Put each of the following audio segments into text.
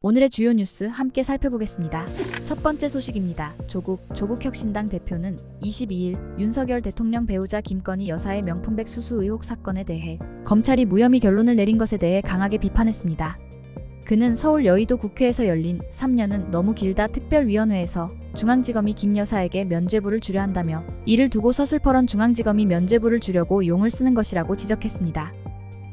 오늘의 주요 뉴스 함께 살펴보겠습니다. 첫 번째 소식입니다. 조국, 조국혁신당 대표는 22일 윤석열 대통령 배우자 김건희 여사의 명품백 수수 의혹 사건에 대해 검찰이 무혐의 결론을 내린 것에 대해 강하게 비판했습니다. 그는 서울 여의도 국회에서 열린 3년은 너무 길다 특별위원회에서 중앙지검이 김 여사에게 면죄부를 주려 한다며 이를 두고 서슬퍼런 중앙지검이 면죄부를 주려고 용을 쓰는 것이라고 지적했습니다.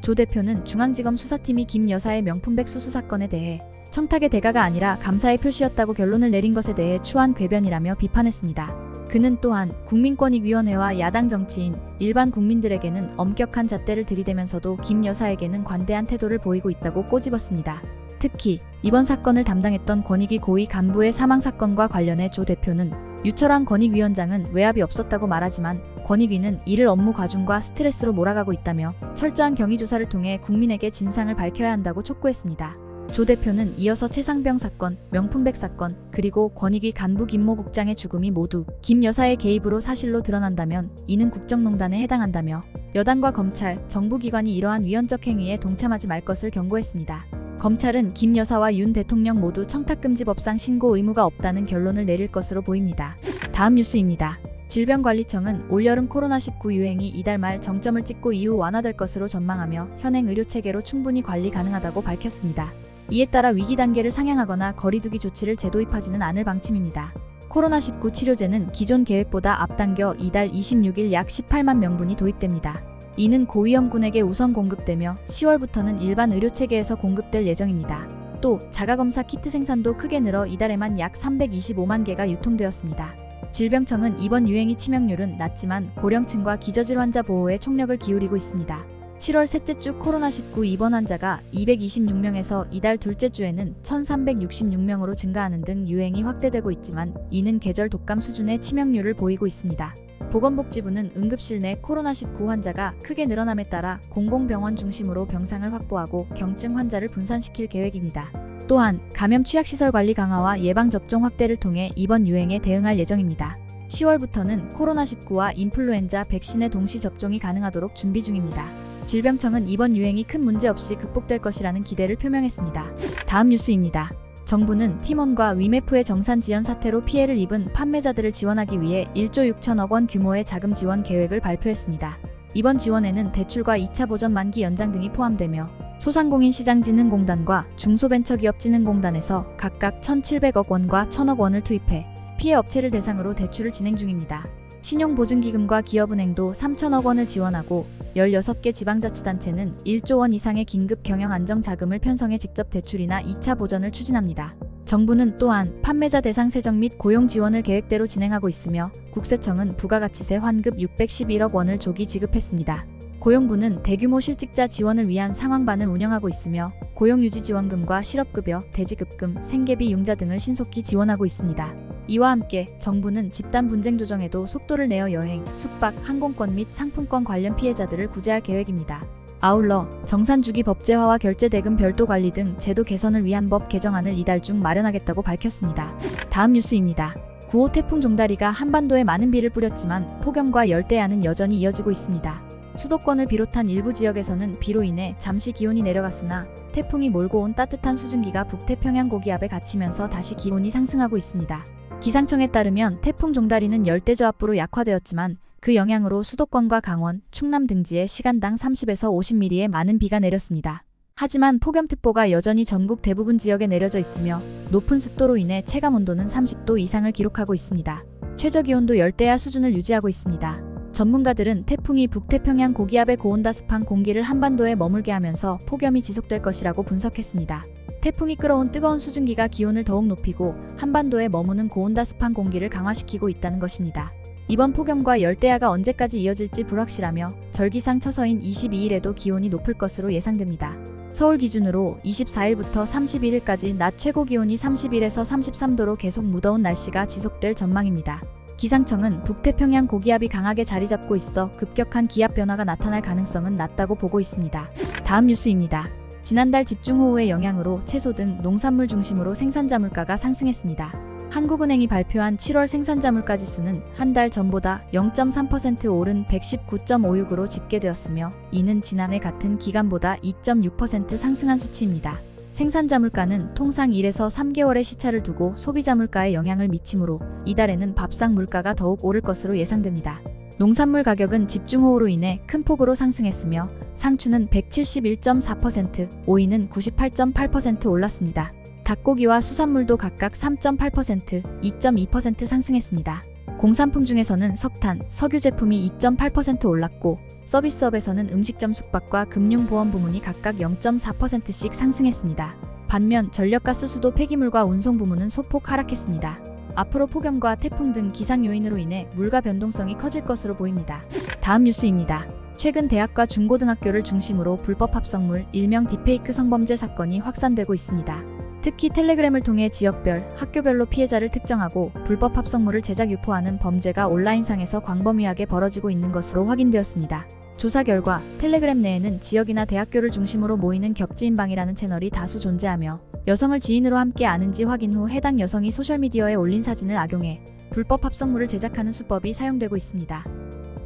조 대표는 중앙지검 수사팀이 김 여사의 명품백 수수 사건에 대해 청탁의 대가가 아니라 감사의 표시였다고 결론을 내린 것에 대해 추한 궤변이라며 비판했습니다. 그는 또한 국민권익위원회와 야당 정치인, 일반 국민들에게는 엄격한 잣대를 들이대면서도 김 여사에게는 관대한 태도를 보이고 있다고 꼬집었습니다. 특히 이번 사건을 담당했던 권익위 고위 간부의 사망 사건과 관련해 조 대표는 유철환 권익위원장은 외압이 없었다고 말하지만 권익위는 이를 업무 과중과 스트레스로 몰아가고 있다며 철저한 경위 조사를 통해 국민에게 진상을 밝혀야 한다고 촉구했습니다. 조 대표는 이어서 최상병 사건, 명품백 사건, 그리고 권익위 간부 김모 국장의 죽음이 모두 김 여사의 개입으로 사실로 드러난다면 이는 국정농단에 해당한다며 여당과 검찰, 정부기관이 이러한 위헌적 행위에 동참하지 말 것을 경고했습니다. 검찰은 김 여사와 윤 대통령 모두 청탁금지법상 신고 의무가 없다는 결론을 내릴 것으로 보입니다. 다음 뉴스입니다. 질병관리청은 올여름 코로나19 유행이 이달 말 정점을 찍고 이후 완화될 것으로 전망하며 현행 의료체계로 충분히 관리 가능하다고 밝혔습니다. 이에 따라 위기 단계를 상향하거나 거리두기 조치를 재도입하지는 않을 방침입니다. 코로나19 치료제는 기존 계획보다 앞당겨 이달 26일 약 18만 명분이 도입됩니다. 이는 고위험군에게 우선 공급되며 10월부터는 일반 의료체계에서 공급될 예정입니다. 또 자가검사 키트 생산도 크게 늘어 이달에만 약 325만 개가 유통되었습니다. 질병청은 이번 유행이 치명률은 낮지만 고령층과 기저질 환자 보호에 총력을 기울이고 있습니다. 7월 셋째 주 코로나19 입원 환자가 226명에서 이달 둘째 주에는 1366명으로 증가하는 등 유행이 확대되고 있지만 이는 계절 독감 수준의 치명률을 보이고 있습니다. 보건복지부는 응급실 내 코로나19 환자가 크게 늘어남에 따라 공공병원 중심으로 병상을 확보하고 경증 환자를 분산시킬 계획입니다. 또한 감염 취약시설 관리 강화와 예방접종 확대를 통해 이번 유행에 대응할 예정입니다. 10월부터는 코로나19와 인플루엔자 백신의 동시 접종이 가능하도록 준비 중입니다. 질병청은 이번 유행이 큰 문제 없이 극복될 것이라는 기대를 표명했습니다. 다음 뉴스입니다. 정부는 티몬과 위메프의 정산 지연 사태로 피해를 입은 판매자들을 지원하기 위해 1조 6천억 원 규모의 자금 지원 계획을 발표했습니다. 이번 지원에는 대출과 2차 보전 만기 연장 등이 포함되며 소상공인시장진흥공단과 중소벤처기업진흥공단에서 각각 1,700억 원과 1,000억 원을 투입해 피해 업체를 대상으로 대출을 진행 중입니다. 신용보증기금과 기업은행도 3천억 원을 지원하고 16개 지방자치단체는 1조 원 이상의 긴급 경영 안정 자금을 편성해 직접 대출이나 2차 보전을 추진합니다. 정부는 또한 판매자 대상 세정 및 고용 지원을 계획대로 진행하고 있으며 국세청은 부가가치세 환급 611억 원을 조기 지급했습니다. 고용부는 대규모 실직자 지원을 위한 상황반을 운영하고 있으며 고용유지지원금과 실업급여, 대지급금, 생계비 융자 등을 신속히 지원하고 있습니다. 이와 함께 정부는 집단 분쟁 조정에도 속도를 내어 여행, 숙박, 항공권 및 상품권 관련 피해자들을 구제할 계획입니다. 아울러 정산주기 법제화와 결제대금 별도 관리 등 제도 개선을 위한 법 개정안을 이달 중 마련하겠다고 밝혔습니다. 다음 뉴스입니다. 9호 태풍 종다리가 한반도에 많은 비를 뿌렸지만 폭염과 열대야는 여전히 이어지고 있습니다. 수도권을 비롯한 일부 지역에서는 비로 인해 잠시 기온이 내려갔으나 태풍이 몰고 온 따뜻한 수증기가 북태평양 고기압에 갇히면서 다시 기온이 상승하고 있습니다. 기상청에 따르면 태풍 종다리는 열대저압부로 약화되었지만 그 영향으로 수도권과 강원, 충남 등지에 시간당 30에서 50mm의 많은 비가 내렸습니다. 하지만 폭염특보가 여전히 전국 대부분 지역에 내려져 있으며 높은 습도로 인해 체감 온도는 30도 이상을 기록하고 있습니다. 최저 기온도 열대야 수준을 유지하고 있습니다. 전문가들은 태풍이 북태평양 고기압의 고온다습한 공기를 한반도에 머물게 하면서 폭염이 지속될 것이라고 분석했습니다. 태풍이 끌어온 뜨거운 수증기가 기온을 더욱 높이고 한반도에 머무는 고온다습한 공기를 강화시키고 있다는 것입니다. 이번 폭염과 열대야가 언제까지 이어질지 불확실하며 절기상 처서인 22일에도 기온이 높을 것으로 예상됩니다. 서울 기준으로 24일부터 31일까지 낮 최고 기온이 31에서 33도로 계속 무더운 날씨가 지속될 전망입니다. 기상청은 북태평양 고기압이 강하게 자리 잡고 있어 급격한 기압 변화가 나타날 가능성은 낮다고 보고 있습니다. 다음 뉴스입니다. 지난달 집중호우의 영향으로 채소 등 농산물 중심으로 생산자 물가가 상승했습니다. 한국은행이 발표한 7월 생산자 물가 지수는 한 달 전보다 0.3% 오른 119.56으로 집계되었으며 이는 지난해 같은 기간보다 2.6% 상승한 수치입니다. 생산자 물가는 통상 1에서 3개월의 시차를 두고 소비자 물가에 영향을 미치므로 이달에는 밥상 물가가 더욱 오를 것으로 예상됩니다. 농산물 가격은 집중호우로 인해 큰 폭으로 상승했으며 상추는 171.4%, 오이는 98.8% 올랐습니다. 닭고기와 수산물도 각각 3.8%, 2.2% 상승했습니다. 공산품 중에서는 석탄, 석유 제품이 2.8% 올랐고 서비스업에서는 음식점 숙박과 금융보험 부문이 각각 0.4%씩 상승했습니다. 반면 전력가스 수도 폐기물과 운송 부문은 소폭 하락했습니다. 앞으로 폭염과 태풍 등 기상 요인으로 인해 물가 변동성이 커질 것으로 보입니다. 다음 뉴스입니다. 최근 대학과 중고등학교를 중심으로 불법 합성물, 일명 딥페이크 성범죄 사건이 확산되고 있습니다. 특히 텔레그램을 통해 지역별, 학교별로 피해자를 특정하고 불법 합성물을 제작 유포하는 범죄가 온라인상에서 광범위하게 벌어지고 있는 것으로 확인되었습니다. 조사 결과 텔레그램 내에는 지역이나 대학교를 중심으로 모이는 격지인방이라는 채널이 다수 존재하며 여성을 지인으로 함께 아는지 확인 후 해당 여성이 소셜미디어에 올린 사진을 악용해 불법 합성물을 제작하는 수법이 사용되고 있습니다.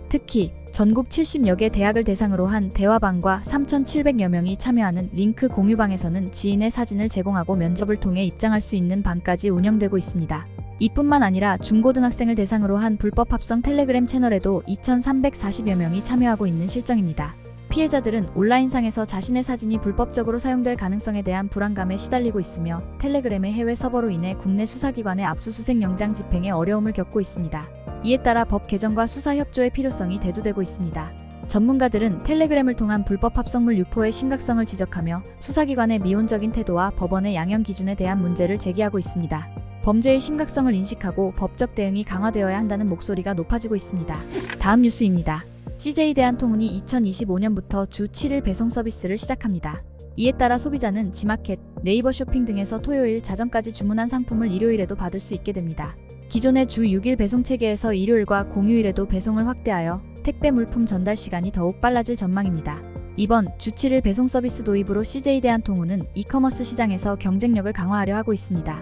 특히 전국 70여 개 대학을 대상으로 한 대화방과 3,700여 명이 참여하는 링크 공유방에서는 지인의 사진을 제공하고 면접을 통해 입장할 수 있는 방까지 운영되고 있습니다. 이뿐만 아니라 중고등학생을 대상으로 한 불법 합성 텔레그램 채널에도 2,340여 명이 참여하고 있는 실정입니다. 피해자들은 온라인상에서 자신의 사진이 불법적으로 사용될 가능성에 대한 불안감에 시달리고 있으며 텔레그램의 해외 서버로 인해 국내 수사기관의 압수수색 영장 집행에 어려움을 겪고 있습니다. 이에 따라 법 개정과 수사 협조의 필요성이 대두되고 있습니다. 전문가들은 텔레그램을 통한 불법 합성물 유포의 심각성을 지적하며 수사기관의 미온적인 태도와 법원의 양형 기준에 대한 문제를 제기하고 있습니다. 범죄의 심각성을 인식하고 법적 대응이 강화되어야 한다는 목소리가 높아지고 있습니다. 다음 뉴스입니다. CJ 대한통운이 2025년부터 주 7일 배송 서비스를 시작합니다. 이에 따라 소비자는 지마켓, 네이버 쇼핑 등에서 토요일 자정까지 주문한 상품을 일요일에도 받을 수 있게 됩니다. 기존의 주 6일 배송 체계에서 일요일과 공휴일에도 배송을 확대하여 택배 물품 전달 시간이 더욱 빨라질 전망입니다. 이번 주 7일 배송 서비스 도입으로 CJ 대한통운은 이커머스 시장에서 경쟁력을 강화하려 하고 있습니다.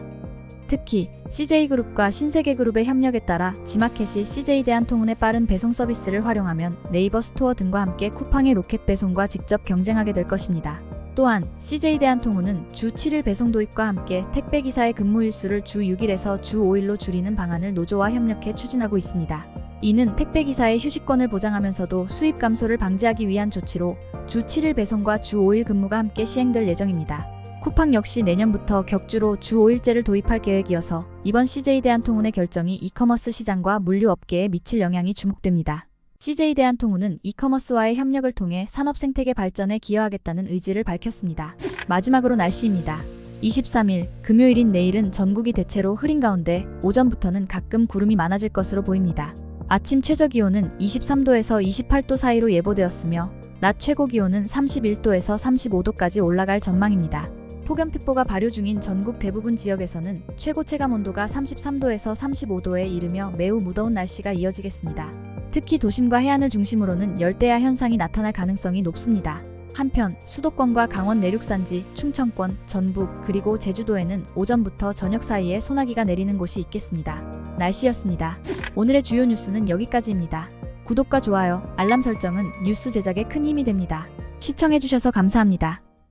특히 CJ그룹과 신세계그룹의 협력에 따라 지마켓이 CJ 대한통운의 빠른 배송 서비스를 활용하면 네이버 스토어 등과 함께 쿠팡의 로켓 배송과 직접 경쟁하게 될 것입니다. 또한 CJ 대한통운은 주 7일 배송 도입과 함께 택배 기사의 근무 일수를 주 6일에서 주 5일로 줄이는 방안을 노조와 협력해 추진하고 있습니다. 이는 택배 기사의 휴식권을 보장하면서도 수입 감소를 방지하기 위한 조치로 주 7일 배송과 주 5일 근무가 함께 시행될 예정입니다. 쿠팡 역시 내년부터 격주로 주 5일제를 도입할 계획이어서 이번 CJ 대한통운의 결정이 이커머스 시장과 물류 업계에 미칠 영향이 주목됩니다. CJ 대한통운은 이커머스와의 협력을 통해 산업 생태계 발전에 기여하겠다는 의지를 밝혔습니다. 마지막으로 날씨입니다. 23일 금요일인 내일은 전국이 대체로 흐린 가운데 오전부터는 가끔 구름이 많아질 것으로 보입니다. 아침 최저 기온은 23도에서 28도 사이로 예보되었으며 낮 최고 기온은 31도에서 35도까지 올라갈 전망입니다. 폭염특보가 발효 중인 전국 대부분 지역에서는 최고 체감 온도가 33도에서 35도에 이르며 매우 무더운 날씨가 이어지겠습니다. 특히 도심과 해안을 중심으로는 열대야 현상이 나타날 가능성이 높습니다. 한편 수도권과 강원 내륙산지, 충청권, 전북 그리고 제주도에는 오전부터 저녁 사이에 소나기가 내리는 곳이 있겠습니다. 날씨였습니다. 오늘의 주요 뉴스는 여기까지입니다. 구독과 좋아요, 알람 설정은 뉴스 제작에 큰 힘이 됩니다. 시청해주셔서 감사합니다.